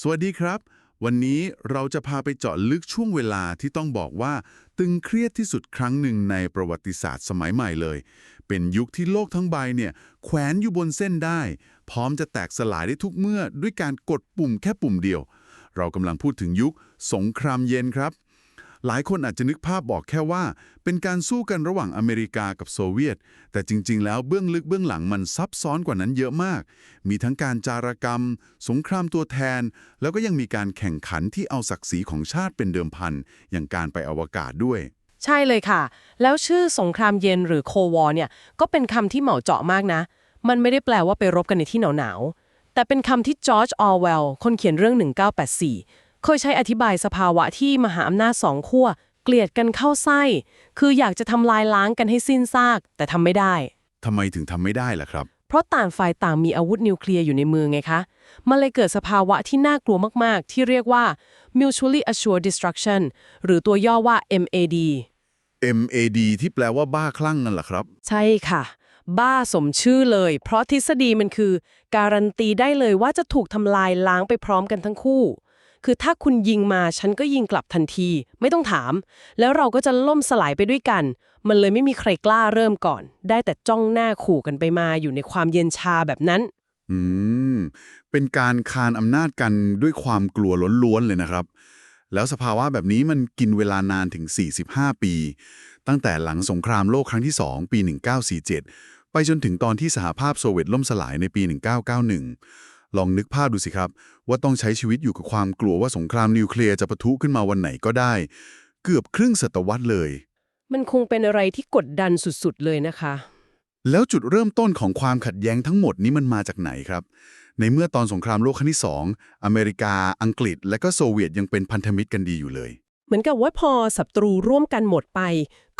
สวัสดีครับ วันนี้เราจะพาไปเจาะลึกช่วงเวลาที่ต้องบอกว่า ตึงเครียดที่สุดครั้งหนึ่งในประวัติศาสตร์สมัยใหม่เลย เป็นยุคที่โลกทั้งใบเนี่ยแขวนอยู่บนเส้นได้ พร้อมจะแตกสลายได้ทุกเมื่อด้วยการกดปุ่มแค่ปุ่มเดียว เรากำลังพูดถึงยุคสงครามเย็นครับ หลายคนอาจจะนึกภาพบอกแค่ว่า เป็นการสู้กันระหว่างอเมริกากับโซเวียต แต่จริง ๆ แล้วเบื้องลึกเบื้องหลังมันซับซ้อนกว่านั้นเยอะมาก มีทั้งการจารกรรม สงครามตัวแทน แล้วก็ยังมีการแข่งขันที่เอาศักดิ์ศรีของชาติเป็นเดิมพัน อย่างการไปอวกาศด้วยใช่เลยค่ะ แล้วชื่อสงครามเย็นหรือโควอเนี่ย ก็เป็นคำที่เหมาะเจาะมากนะ มันไม่ได้แปลว่าไปรบกันในที่หนาวๆ แต่เป็นคำที่จอร์จออร์เวลล์คนเขียนเรื่อง 1984 เคยใช้อธิบายสภาวะที่มหาอำนาจสองขั้วเกลียดกันเข้าไส้ คืออยากจะทำลายล้างกันให้สิ้นซาก แต่ทำไม่ได้ ทำไมถึงทำไม่ได้ล่ะครับ เพราะต่างฝ่ายต่างมีอาวุธนิวเคลียร์อยู่ในมือไงคะ มันเลยเกิดสภาวะที่น่ากลัวมาก ๆ ที่เรียกว่า mutually assured destruction หรือตัวย่อว่า MAD MAD ที่แปลว่าบ้าคลั่งนั่นแหละครับ ใช่ค่ะ บ้าสมชื่อเลย เพราะทฤษฎีมันคือ การันตีได้เลยว่าจะถูกทำลายล้างไปพร้อมกันทั้งคู่ คือถ้าคุณยิงมาฉันก็ยิงกลับทันที ไม่ต้องถาม แล้วเราก็จะล่มสลายไปด้วยกัน มันเลยไม่มีใครกล้าเริ่มก่อน ได้แต่จ้องหน้าขู่กันไปมาอยู่ในความเย็นชาแบบนั้น อืม เป็นการคานอำนาจกันด้วยความกลัวล้วนๆเลยนะครับ แล้วสภาวะแบบนี้มันกินเวลานานถึง 45 ปี ตั้งแต่หลังสงครามโลกครั้งที่ 2 ปี 1947 ไปจนถึงตอนที่สหภาพโซเวียตล่มสลายในปี 1991 ลองนึกภาพดูสิครับ ว่าต้องใช้ชีวิตอยู่กับความกลัวว่าสงครามนิวเคลียร์จะปะทุขึ้นมาวันไหนก็ได้ เกือบครึ่งศตวรรษเลย มันคงเป็นอะไรที่กดดันสุดๆเลยนะคะ แล้วจุดเริ่มต้นของความขัดแย้งทั้งหมดนี้มันมาจากไหนครับ ในเมื่อตอนสงครามโลกครั้งที่สองอเมริกา อังกฤษ และก็โซเวียตยังเป็นพันธมิตรกันดีอยู่เลย เหมือนกับว่าพอศัตรูร่วมกันหมดไป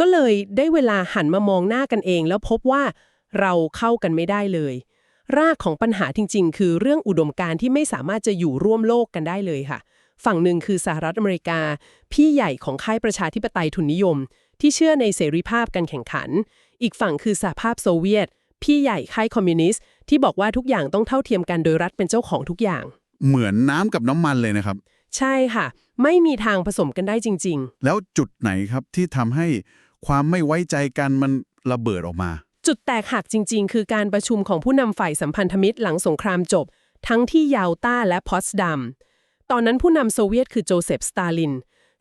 ก็เลยได้เวลาหันมามองหน้ากันเอง แล้วพบว่าเราเข้ากันไม่ได้เลย รากของปัญหาจริง ๆ คือเรื่องอุดมการณ์ที่ไม่สามารถจะอยู่ร่วมโลกกันได้เลยค่ะ ฝั่งหนึ่งคือสหรัฐอเมริกา พี่ใหญ่ของค่ายประชาธิปไตยทุนนิยม ที่เชื่อในเสรีภาพการแข่งขัน อีกฝั่งคือสหภาพโซเวียต พี่ใหญ่ค่ายคอมมิวนิสต์ที่บอกว่าทุกอย่างต้องเท่าเทียมกันโดยรัฐเป็นเจ้าของทุกอย่าง เหมือนน้ำกับน้ำมันเลยนะครับ ใช่ค่ะ ไม่มีทางผสมกันได้จริง ๆ แล้วจุดไหนครับที่ทำให้ความไม่ไว้ใจกันมันระเบิดออกมา จุดแตกหักจริง ๆ คือการประชุมของผู้นำฝ่ายสัมพันธมิตรหลังสงครามจบ ทั้งที่ยาลตาและพอสดัมตอนนั้นผู้นำโซเวียตคือโจเซฟสตาลิน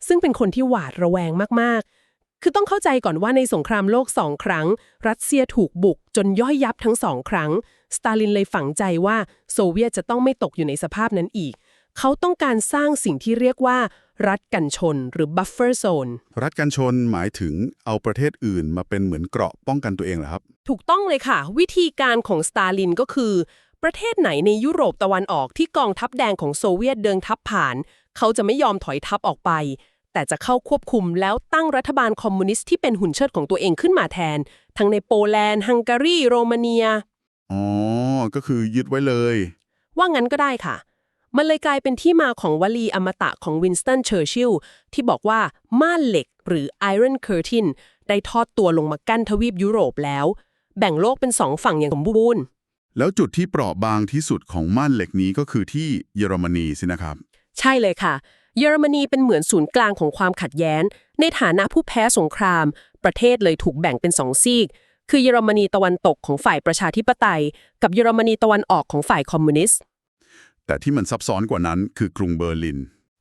ซึ่งเป็นคนที่หวาดระแวงมากๆ คือต้องเข้าใจก่อนว่าในสงครามโลกสองครั้ง รัสเซียถูกบุกจนย่อยยับทั้งสองครั้ง สตาลินเลยฝังใจว่าโซเวียตจะต้องไม่ตกอยู่ในสภาพนั้นอีก เขาต้องการสร้างสิ่งที่เรียกว่า รัฐกันชนหรือ buffer zone รัฐกันชนหมายถึงเอาประเทศอื่นมาเป็นเหมือนเกราะป้องกันตัวเองเหรอครับ ถูกต้องเลยค่ะ วิธีการของสตาลินก็คือ ประเทศไหนในยุโรปตะวันออกที่กองทัพแดงของโซเวียตเดินทัพผ่าน เขาจะไม่ยอมถอยทัพออกไป แต่จะเข้าควบคุมแล้วตั้งรัฐบาลคอมมิวนิสต์ที่เป็นหุ่นเชิดของตัวเองขึ้นมาแทน ทั้งในโปแลนด์ฮังการีโรมาเนียอ๋อก็คือยึดไว้เลย ว่างั้นก็ได้ค่ะ มันเลยกลายเป็นที่มาของวลีอมตะของวินสตันเชอร์ชิลล์ที่บอกว่าม่านเหล็กหรือ Iron Curtain ได้ทอดตัวลงมากั้นทวีปยุโรปแล้ว แบ่งโลกเป็นสองฝั่งอย่างสมบูรณ์ แล้วจุดที่เปราะบางที่สุดของม่านเหล็กนี้ก็คือที่เยอรมนีสินะครับ ใช่เลยค่ะ เยอรมนีเป็นเหมือนศูนย์กลางของความขัดแย้ง ในฐานะผู้แพ้สงคราม ประเทศเลยถูกแบ่งเป็นสองซีก คือเยอรมนีตะวันตกของฝ่ายประชาธิปไตย กับเยอรมนีตะวันออกของฝ่ายคอมมิวนิสต์ แต่ที่มันซับซ้อนกว่านั้นคือกรุงเบอร์ลิน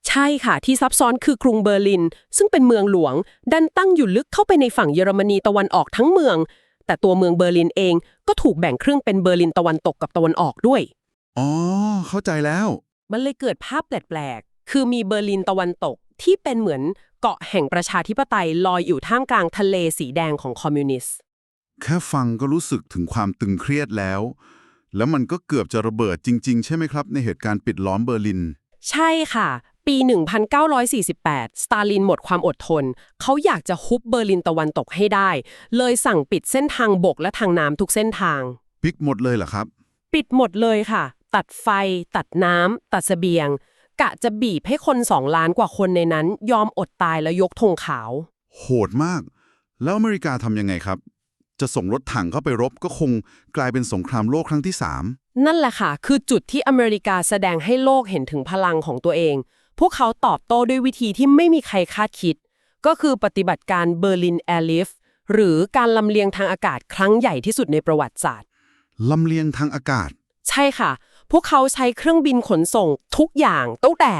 ใช่ค่ะที่ซับซ้อนคือกรุงเบอร์ลิน ซึ่งเป็นเมืองหลวง ดันตั้งอยู่ลึกเข้าไปในฝั่งเยอรมนีตะวันออกทั้งเมือง แต่ตัวเมืองเบอร์ลินเองก็ถูกแบ่งครึ่งเป็นเบอร์ลินตะวันตกกับตะวันออกด้วย อ๋อ เข้าใจแล้ว มันเลยเกิดภาพแปลกๆ คือมีเบอร์ลินตะวันตกที่เป็นเหมือนเกาะแห่งประชาธิปไตยลอยอยู่ท่ามกลางทะเลสีแดงของคอมมิวนิสต์ แค่ฟังก็รู้สึกถึงความตึงเครียดแล้ว แล้วมันก็เกือบจะระเบิดจริง ๆ ใช่ไหมครับ ในเหตุการณ์ปิดล้อมเบอร์ลิน ใช่ค่ะ ปี 1948 สตาลินหมดความอดทน เขาอยากจะฮุบเบอร์ลินตะวันตกให้ได้ เลยสั่งปิดเส้นทางบกและทางน้ำทุกเส้นทาง ปิกหมดเลยเหรอครับ ปิดหมดเลยค่ะ ตัดไฟ ตัดน้ำตัดเสบียง กะจะบีบให้คนสองล้านกว่าคนในนั้น ยอมอดตายแล้วยกธงขาว โหดมาก แล้วอเมริกาทำยังไงครับ จะส่งรถถังเข้าไปรบก็คงกลายเป็นสงครามโลกครั้งที่สามนั่นแหละค่ะ คือจุดที่อเมริกาแสดงให้โลกเห็นถึงพลังของตัวเอง พวกเขาตอบโต้ด้วยวิธีที่ไม่มีใครคาดคิด ก็คือปฏิบัติการเบอร์ลินแอร์ลิฟหรือการลำเลียงทางอากาศครั้งใหญ่ที่สุดในประวัติศาสตร์ลำเลียงทางอากาศ ใช่ค่ะ พวกเขาใช้เครื่องบินขนส่งทุกอย่างตั้งแต่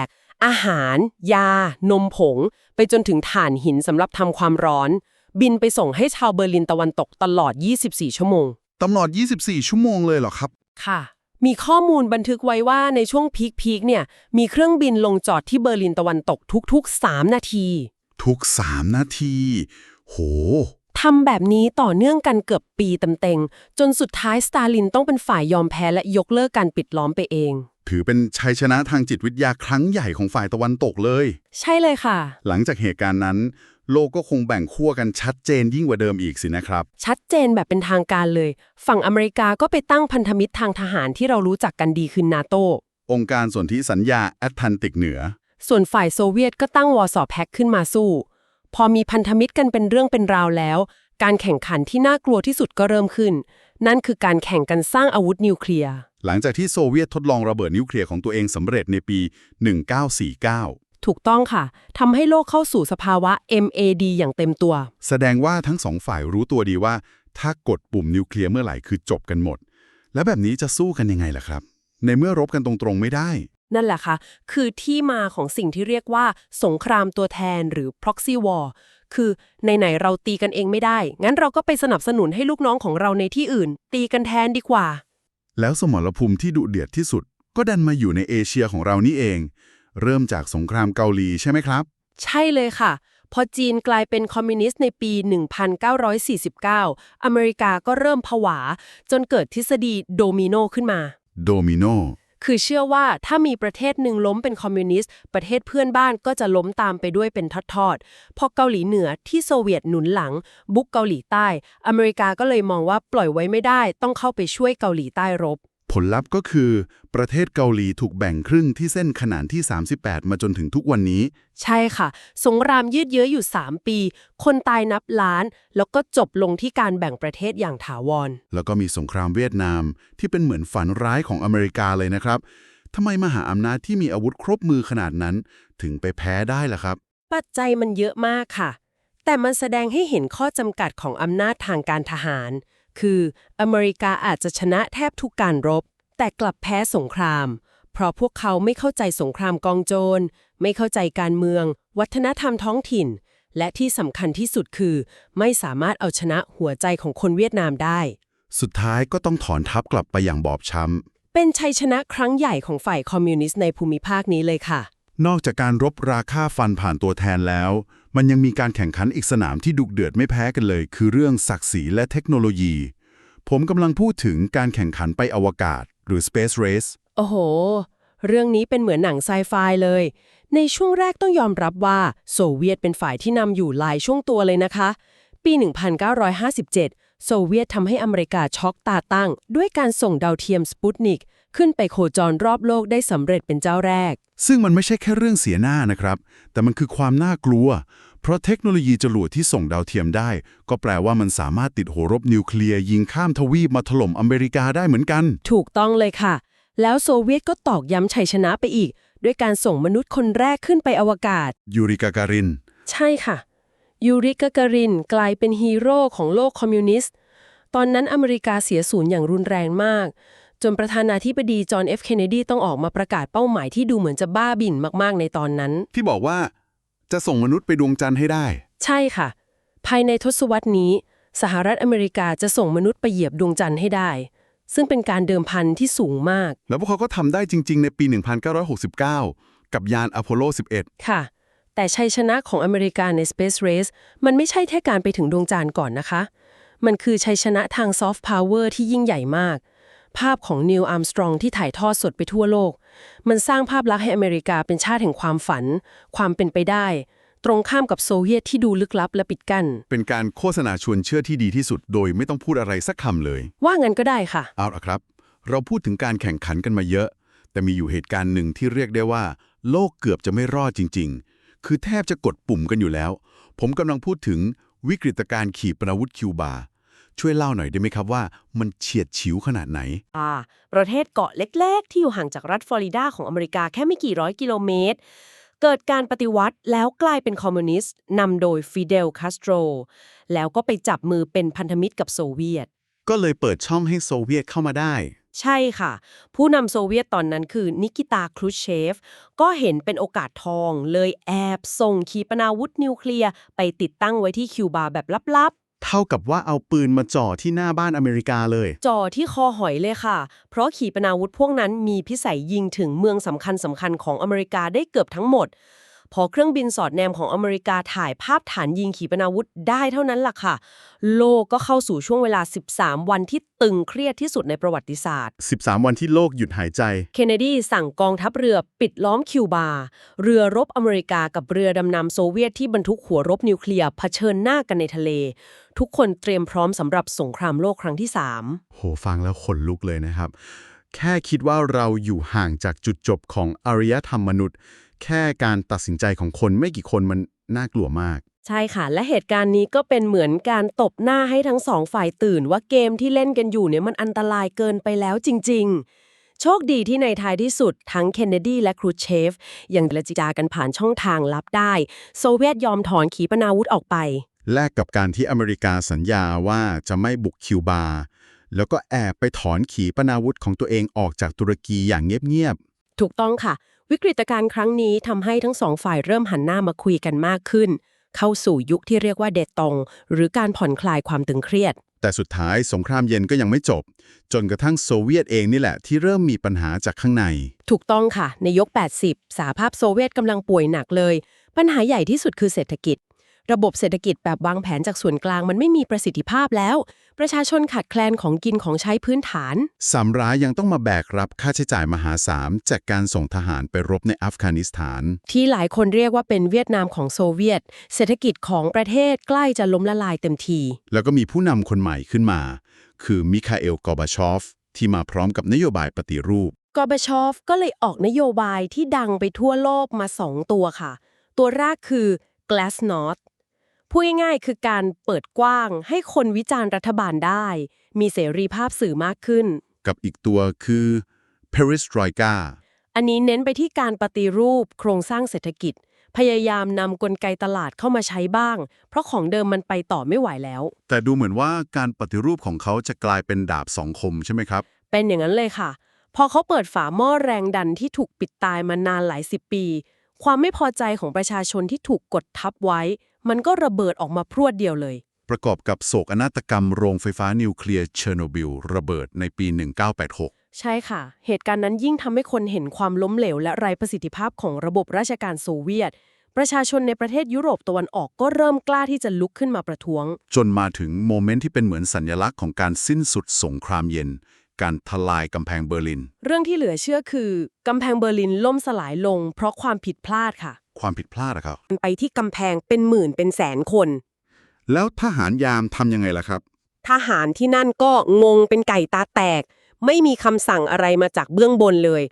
อาหาร ยา นมผง ไปจนถึงถ่านหินสำหรับทำความร้อน บินไปส่งให้ชาวเบอร์ลินตะวันตกตลอด 24 ชั่วโมง ตลอด 24 ชั่วโมงเลยเหรอครับ ค่ะ มีข้อมูลบันทึกไว้ว่าในช่วงพีคๆเนี่ย มีเครื่องบินลงจอดที่เบอร์ลินตะวันตกทุกๆ 3 นาที ทุก 3 นาที โหทำแบบนี้ต่อเนื่องกันเกือบปีเต็มๆจนสุดท้ายสตาลินต้องเป็นฝ่ายยอมแพ้และยกเลิกการปิดล้อมไปเอง ถือเป็นชัยชนะทางจิตวิทยาครั้งใหญ่ของฝ่ายตะวันตกเลย ใช่เลยค่ะ หลังจากเหตุการณ์นั้น โลกก็คงแบ่งขั้วกันชัดเจนยิ่งกว่าเดิมอีกสินะครับ ชัดเจนแบบเป็นทางการเลย ฝั่งอเมริกาก็ไปตั้งพันธมิตรทางทหารที่เรารู้จักกันดีคือนาโตองค์การสนธิสัญญาแอตแลนติกเหนือ ส่วนฝ่ายโซเวียตก็ตั้งวอร์ซอแพ็กขึ้นมาสู้ พอมีพันธมิตรกันเป็นเรื่องเป็นราวแล้ว การแข่งขันที่น่ากลัวที่สุดก็เริ่มขึ้น นั่นคือการแข่งกันสร้างอาวุธนิวเคลียร์หลังจากที่โซเวียตทดลองระเบิดนิวเคลียร์ของตัวเองสำเร็จในปี 1949 ถูกต้องค่ะทำให้โลกเข้าสู่สภาวะ MAD อย่างเต็มตัว แสดงว่าทั้งสองฝ่ายรู้ตัวดีว่า ถ้ากดปุ่มนิวเคลียร์เมื่อไหร่คือจบกันหมด แล้วแบบนี้จะสู้กันยังไงล่ะครับ ในเมื่อรบกันตรงๆไม่ได้ นั่นแหละค่ะ คือที่มาของสิ่งที่เรียกว่า สงครามตัวแทนหรือ proxy war คือไหนๆเราตีกันเองไม่ได้ งั้นเราก็ไปสนับสนุนให้ลูกน้องของเราในที่อื่น ตีกันแทนดีกว่า แล้วสมรภูมิที่ดุเดือดที่สุด ก็ดันมาอยู่ในเอเชียของเรานี่เอง เริ่มจากสงครามเกาหลีใช่ไหมครับ ใช่เลยค่ะ พอจีนกลายเป็นคอมมิวนิสต์ในปี 1949 อเมริกาก็เริ่มผวา จนเกิดทฤษฎีโดมิโนขึ้นมา โดมิโนคือเชื่อว่าถ้ามีประเทศหนึ่งล้มเป็นคอมมิวนิสต์ ประเทศเพื่อนบ้านก็จะล้มตามไปด้วยเป็นทอดๆ พอเกาหลีเหนือที่โซเวียตหนุนหลัง บุกเกาหลีใต้ อเมริกาก็เลยมองว่าปล่อยไว้ไม่ได้ ต้องเข้าไปช่วยเกาหลีใต้รบ ผลลัพธ์ก็คือประเทศเกาหลีถูกแบ่งครึ่งที่เส้นขนานที่ 38 มาจนถึงทุกวันนี้ ใช่ค่ะ สงครามยืดเยื้ออยู่ 3 ปี คนตายนับล้าน แล้วก็จบลงที่การแบ่งประเทศอย่างถาวร แล้วก็มีสงครามเวียดนาม ที่เป็นเหมือนฝันร้ายของอเมริกาเลยนะครับทำไมมหาอำนาจที่มีอาวุธครบมือขนาดนั้น ถึงไปแพ้ได้ล่ะครับ ปัจจัยมันเยอะมากค่ะ แต่มันแสดงให้เห็นข้อจำกัดของอำนาจทางการทหาร คืออเมริกาอาจจะชนะแทบทุกการรบ แต่กลับแพ้สงคราม เพราะพวกเขาไม่เข้าใจสงครามกองโจร ไม่เข้าใจการเมือง วัฒนธรรมท้องถิ่น และที่สำคัญที่สุดคือ ไม่สามารถเอาชนะหัวใจของคนเวียดนามได้ สุดท้ายก็ต้องถอนทัพกลับไปอย่างบอบช้ำ เป็นชัยชนะครั้งใหญ่ของฝ่ายคอมมิวนิสต์ในภูมิภาคนี้เลยค่ะ นอกจากการรบราค่าฟันผ่านตัวแทนแล้ว มันยังมีการแข่งขันอีกสนามที่ดุเดือดไม่แพ้กันเลย คือเรื่องศักดิ์ศรีและเทคโนโลยี ผมกำลังพูดถึงการแข่งขันไปอวกาศ หรือ Space Race โอ้โห เรื่องนี้เป็นเหมือนหนังไซไฟเลย ในช่วงแรกต้องยอมรับว่า โซเวียตเป็นฝ่ายที่นำอยู่หลายช่วงตัวเลยนะคะ ปี 1957 โซเวียตทำให้อเมริกาช็อกตาตั้ง ด้วยการส่งดาวเทียมสปุตนิก ขึ้นไปโคจรรอบโลกได้สำเร็จเป็นเจ้าแรก ซึ่งมันไม่ใช่แค่เรื่องเสียหน้านะครับ แต่มันคือความน่ากลัว เพราะเทคโนโลยีจรวดที่ส่งดาวเทียมได้ ก็แปลว่ามันสามารถติดหัวรบนิวเคลียร์ยิงข้ามทวีปมาถล่มอเมริกาได้เหมือนกัน ถูกต้องเลยค่ะ แล้วโซเวียตก็ตอกย้ำชัยชนะไปอีก ด้วยการส่งมนุษย์คนแรกขึ้นไปอวกาศ ยูริกาการิน ใช่ค่ะ ยูริกาการินกลายเป็นฮีโร่ของโลกคอมมิวนิสต์ ตอนนั้นอเมริกาเสียศูนย์อย่างรุนแรงมาก จนประธานาธิบดีจอห์นเอฟเคนเนดีต้องออกมาประกาศเป้าหมายที่ดูเหมือนจะบ้าบิ่นมากๆในตอนนั้น ที่บอกว่าจะส่งมนุษย์ไปดวงจันทร์ให้ได้ ใช่ค่ะ ภายในทศวรรษนี้ สหรัฐอเมริกาจะส่งมนุษย์ไปเหยียบดวงจันทร์ให้ได้ ซึ่งเป็นการเดิมพันที่สูงมาก แล้วพวกเขาก็ทำได้จริง ๆ ในปี 1969 กับยานอพอลโล 11 ค่ะ แต่ชัยชนะของอเมริกาใน Space Race มันไม่ใช่แค่การไปถึงดวงจันทร์ก่อนนะคะ มันคือชัยชนะทางซอฟต์พาวเวอร์ที่ยิ่งใหญ่มาก ภาพของนิวอาร์มสตรองที่ถ่ายทอดสดไปทั่วโลก มันสร้างภาพลักษณ์ให้อเมริกาเป็นชาติแห่งความฝัน ความเป็นไปได้ ตรงข้ามกับโซเวียตที่ดูลึกลับและปิดกั้น เป็นการโฆษณาชวนเชื่อที่ดีที่สุดโดยไม่ต้องพูดอะไรสักคำเลย ว่างั้นก็ได้ค่ะ เอาละครับ เราพูดถึงการแข่งขันกันมาเยอะ แต่มีอยู่เหตุการณ์หนึ่งที่เรียกได้ว่า โลกเกือบจะไม่รอดจริง ๆ คือแทบจะกดปุ่มกันอยู่แล้ว ผมกำลังพูดถึงวิกฤตการณ์ขีปนาวุธคิวบา ช่วยเล่าหน่อยได้ไหมครับว่ามันเฉียดฉิวขนาดไหน อ่า ประเทศเกาะเล็ก ๆ ที่อยู่ห่างจากรัฐฟลอริดาของอเมริกาแค่ไม่กี่ร้อยกิโลเมตร เกิดการปฏิวัติแล้วกลายเป็นคอมมิวนิสต์นำโดยฟิเดลคาสโตรแล้วก็ไปจับมือเป็นพันธมิตรกับโซเวียต ก็เลยเปิดช่องให้โซเวียตเข้ามาได้ ใช่ค่ะ ผู้นำโซเวียตตอนนั้นคือนิกิตาครูชเชฟ ก็เห็นเป็นโอกาสทอง เลยแอบส่งขีปนาวุธนิวเคลียร์ไปติดตั้งไว้ที่คิวบาแบบลับ เท่ากับว่าเอาปืนมาจ่อที่หน้าบ้านอเมริกาเลย จ่อที่คอหอยเลยค่ะ เพราะขีปนาวุธพวกนั้นมีพิสัยยิงถึงเมืองสำคัญสำคัญๆของอเมริกาได้เกือบทั้งหมด พอเครื่องบินสอดแนมของอเมริกาถ่ายภาพฐานยิงขีปนาวุธได้เท่านั้นล่ะค่ะ โลกก็เข้าสู่ช่วงเวลา 13 วันที่ตึงเครียดที่สุดในประวัติศาสตร์ 13 วันที่โลกหยุดหายใจ เคนเนดีสั่งกองทัพเรือปิดล้อมคิวบา เรือรบอเมริกากับเรือดำน้ำโซเวียตที่บรรทุกหัวรบนิวเคลียร์เผชิญหน้ากันในทะเล ทุกคนเตรียมพร้อมสำหรับสงครามโลกครั้งที่ 3 โหฟังแล้วขนลุกเลยนะครับ แค่คิดว่าเราอยู่ห่างจากจุดจบของอารยธรรมมนุษย์ แค่การตัดสินใจของคนไม่กี่คนมันน่ากลัวมาก ใช่ค่ะ และเหตุการณ์นี้ก็เป็นเหมือนการตบหน้าให้ทั้งสองฝ่ายตื่นว่าเกมที่เล่นกันอยู่เนี่ยมันอันตรายเกินไปแล้วจริง ๆ โชคดีที่ในท้ายที่สุดทั้งเคนเนดีและครูเชฟยังเจรจากันผ่านช่องทางลับได้ โซเวียตยอมถอนขีปนาวุธออกไป แลกกับการที่อเมริกาสัญญาว่าจะไม่บุกคิวบา แล้วก็แอบไปถอนขีปนาวุธของตัวเองออกจากตุรกีอย่างเงียบถูกต้องค่ะ วิกฤตการณ์ครั้งนี้ทำให้ทั้งสองฝ่ายเริ่มหันหน้ามาคุยกันมากขึ้น เข้าสู่ยุคที่เรียกว่าเดตตง หรือการผ่อนคลายความตึงเครียดๆแต่สุดท้ายสงครามเย็นก็ยังไม่จบ จนกระทั่งโซเวียตเองนี่แหละที่เริ่มมีปัญหาจากข้างใน ถูกต้องค่ะ ในยก80 สหภาพโซเวียตกำลังป่วยหนักเลย ปัญหาใหญ่ที่สุดคือเศรษฐกิจ ระบบเศรษฐกิจแบบวางแผนจากส่วนกลางมันไม่มีประสิทธิภาพแล้ว ประชาชนขาดแคลนของกินของใช้พื้นฐาน สำร้ายยังต้องมาแบกรับค่าใช้จ่ายมหาศาลจากการส่งทหารไปรบในอัฟกานิสถาน ที่หลายคนเรียกว่าเป็นเวียดนามของโซเวียต เศรษฐกิจของประเทศใกล้จะล้มละลายเต็มที แล้วก็มีผู้นำคนใหม่ขึ้นมา คือมิคาเอล กอร์บาชอฟ ที่มาพร้อมกับนโยบายปฏิรูป กอร์บาชอฟก็เลยออกนโยบายที่ดังไปทั่วโลกมา2ตัวค่ะ ตัวแรกคือ Glasnost พูดง่ายๆคือการเปิดกว้างให้คนวิจารณ์รัฐบาลได้ มีเสรีภาพสื่อมากขึ้น กับอีกตัวคือ Perestroika อันนี้เน้นไปที่การปฏิรูปโครงสร้างเศรษฐกิจ พยายามนำกลไกตลาดเข้ามาใช้บ้าง เพราะของเดิมมันไปต่อไม่ไหวแล้ว แต่ดูเหมือนว่าการปฏิรูปของเขาจะกลายเป็นดาบสองคมใช่ไหมครับ เป็นอย่างนั้นเลยค่ะ พอเขาเปิดฝาหม้อแรงดันที่ถูกปิดตายมานานหลายสิบปี ความไม่พอใจของประชาชนที่ถูกกดทับไว้ มันก็ระเบิดออกมาพรวดเดียวเลย ประกอบกับโศกนาฏกรรมโรงไฟฟ้านิวเคลียร์เชอร์โนบิลระเบิดในปี 1986ใช่ค่ะ เหตุการณ์นั้นยิ่งทำให้คนเห็นความล้มเหลว และไร้ประสิทธิภาพของระบบราชการโซเวียต ประชาชนในประเทศยุโรปตะวันออกก็เริ่มกล้าที่จะลุกขึ้นมาประท้วง จนมาถึงโมเมนต์ที่เป็นเหมือนสัญลักษณ์ของการสิ้นสุดสงครามเย็น การทลายกำแพงเบอร์ลิน เรื่องที่เหลือเชื่อคือกำแพงเบอร์ลินล่มสลายลง เพราะความผิดพลาดค่ะ ความผิดพลาดอะครับ ไปที่กำแพงเป็นหมื่นเป็นแสนคน แล้วทหารยามทำยังไงล่ะครับ ทหารที่นั่นก็งงเป็นไก่ตาแตก ไม่มีคำสั่งอะไรมาจากเบื้องบนเลย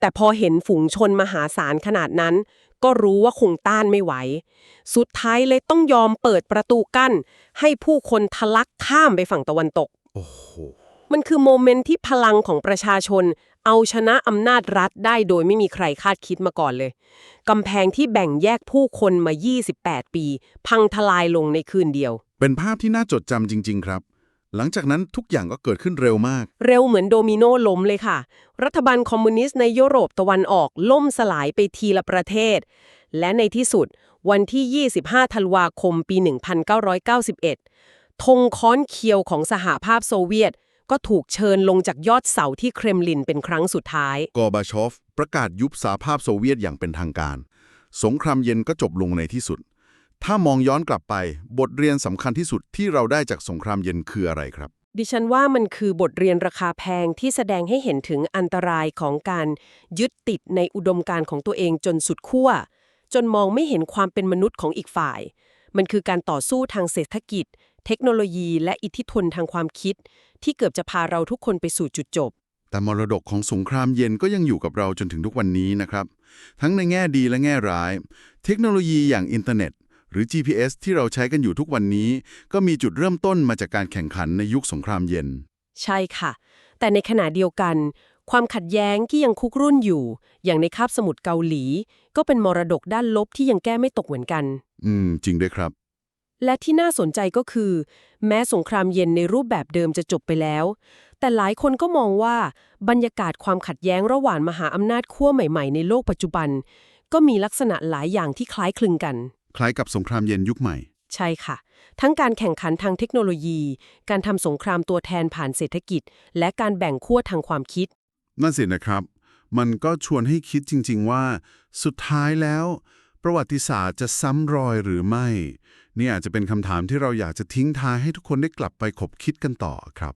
แต่พอเห็นฝูงชนมหาศาลขนาดนั้น ก็รู้ว่าคงต้านไม่ไหว สุดท้ายเลยต้องยอมเปิดประตูกั้น ให้ผู้คนทะลักข้ามไปฝั่งตะวันตก โอ้โห มันคือโมเมนต์ที่พลังของประชาชน เอาชนะอำนาจรัฐได้โดยไม่มีใครคาดคิดมาก่อนเลย กำแพงที่แบ่งแยกผู้คนมา 28 ปี พังทลายลงในคืนเดียว เป็นภาพที่น่าจดจำจริง ๆ ครับ หลังจากนั้นทุกอย่างก็เกิดขึ้นเร็วมาก เร็วเหมือนโดมิโนล้มเลยค่ะ รัฐบาลคอมมิวนิสต์ในยุโรปตะวันออกล่มสลายไปทีละประเทศ และในที่สุด วันที่ 25 ธันวาคมปี 1991ธงค้อนเคียวของสหภาพโซเวียต ก็ถูกเชิญลงจากยอดเสาที่เครมลินเป็นครั้งสุดท้าย กอร์บาชอฟ ประกาศยุบสหภาพโซเวียตอย่างเป็นทางการ สงครามเย็นก็จบลงในที่สุด ถ้ามองย้อนกลับไป บทเรียนสำคัญที่สุดที่เราได้จากสงครามเย็นคืออะไรครับ ดิฉันว่ามันคือบทเรียนราคาแพงที่แสดงให้เห็นถึงอันตรายของการยึดติดในอุดมการณ์ของตัวเองจนสุดขั้วจนมองไม่เห็นความเป็นมนุษย์ของอีกฝ่าย มันคือการต่อสู้ทางเศรษฐกิจ เทคโนโลยีและอิทธิพลทางความคิด ที่เกือบจะพาเราทุกคนไปสู่จุดจบ แต่มรดกของสงครามเย็นก็ยังอยู่กับเราจนถึงทุกวันนี้นะครับ ทั้งในแง่ดีและแง่ร้าย เทคโนโลยีอย่างอินเทอร์เน็ต หรือ GPS ที่เราใช้กันอยู่ทุกวันนี้ ก็มีจุดเริ่มต้นมาจากการแข่งขันในยุคสงครามเย็น ใช่ค่ะ แต่ในขณะเดียวกัน ความขัดแย้งที่ยังคุกรุ่นอยู่ อย่างในคาบสมุทรเกาหลี ก็เป็นมรดกด้านลบที่ยังแก้ไม่ตกเหมือนกัน อืม จริงด้วยครับ และที่น่าสนใจก็คือ แม้สงครามเย็นในรูปแบบเดิมจะจบไปแล้ว แต่หลายคนก็มองว่าบรรยากาศความขัดแย้งระหว่างมหาอำนาจขั้วใหม่ๆในโลกปัจจุบัน ก็มีลักษณะหลายอย่างที่คล้ายคลึงกัน คล้ายกับสงครามเย็นยุคใหม่ ใช่ค่ะ ทั้งการแข่งขันทางเทคโนโลยี การทำสงครามตัวแทนผ่านเศรษฐกิจ และการแบ่งขั้วทางความคิด นั่นสินะครับ มันก็ชวนให้คิดจริง ๆ ว่า สุดท้ายแล้ว ประวัติศาสตร์จะซ้ำรอยหรือไม่ นี่อาจจะเป็นคำถามที่เราอยากจะทิ้งท้ายให้ทุกคนได้กลับไปคบคิดกันต่อครับ